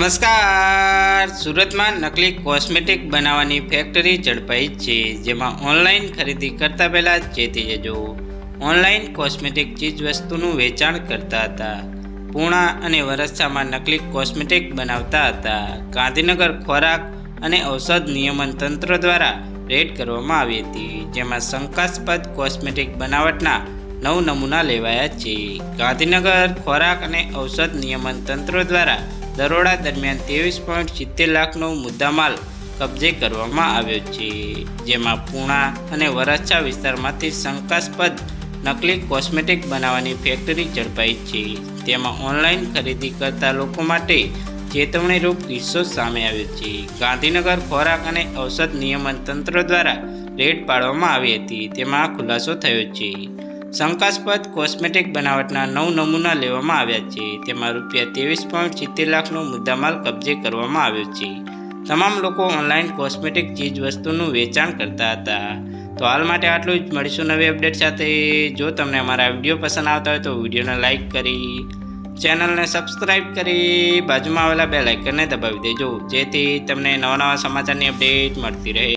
નમસ્કાર. સુરતમાં નકલી કોસ્મેટિક બનાવવાની ફેક્ટરી ઝડપાઈ છે, જેમાં ઓનલાઈન ખરીદી કરતા પહેલા ચેતી જજો. ઓનલાઈન કોસ્મેટિક ચીજવસ્તુનું વેચાણ કરતા હતા. પૂણા અને વરસામાં નકલી કોસ્મેટિક બનાવતા હતા. ગાંધીનગર ખોરાક અને ઔષધ નિયમન તંત્ર દ્વારા રેડ કરવામાં આવી હતી, જેમાં શંકાસ્પદ કોસ્મેટિક બનાવટના નવ નમૂના લેવાયા છે. ગાંધીનગર ખોરાક અને ઔષધ નિયમન તંત્ર દ્વારા દરોડા દરમિયાન ત્રેવીસ પોઈન્ટ સિત્તેર લાખનો મુદ્દામાલ કબજે કરવામાં આવ્યો છે. જેમાં પૂણા અને વરાછા વિસ્તારમાંથી શંકાસ્પદ નકલી કોસ્મેટિક બનાવવાની ફેક્ટરી ઝડપાઈ છે. તેમાં ઓનલાઈન ખરીદી કરતા લોકો માટે ચેતવણીરૂપ કિસ્સો સામે આવ્યો છે. ગાંધીનગર ખોરાક અને ઔષધ નિયમન તંત્ર દ્વારા રેડ પાડવામાં આવી હતી. તેમાં ખુલાસો થયો છે. શંકાસ્પદ કોસ્મેટિક બનાવટના નવ નમૂના લેવામાં આવ્યા છે. તેમાં રૂપિયા ત્રેવીસ પોઈન્ટ સિત્તેર લાખનો મુદ્દામાલ કબજે કરવામાં આવ્યો છે. તમામ લોકો ઓનલાઈન કોસ્મેટિક ચીજ વસ્તુનું વેચાણ કરતા હતા. તો હાલ માટે આટલું જ. મળીશું નવી અપડેટ સાથે. જો તમને અમારા વીડિયો પસંદ આવતા હોય તો વિડીયોને લાઇક કરી, ચેનલને સબસ્ક્રાઇબ કરી, બાજુમાં આવેલા બે લાઇકનને દબાવી દેજો. જેથી તમને નવા નવા સમાચારની અપડેટ મળતી રહે.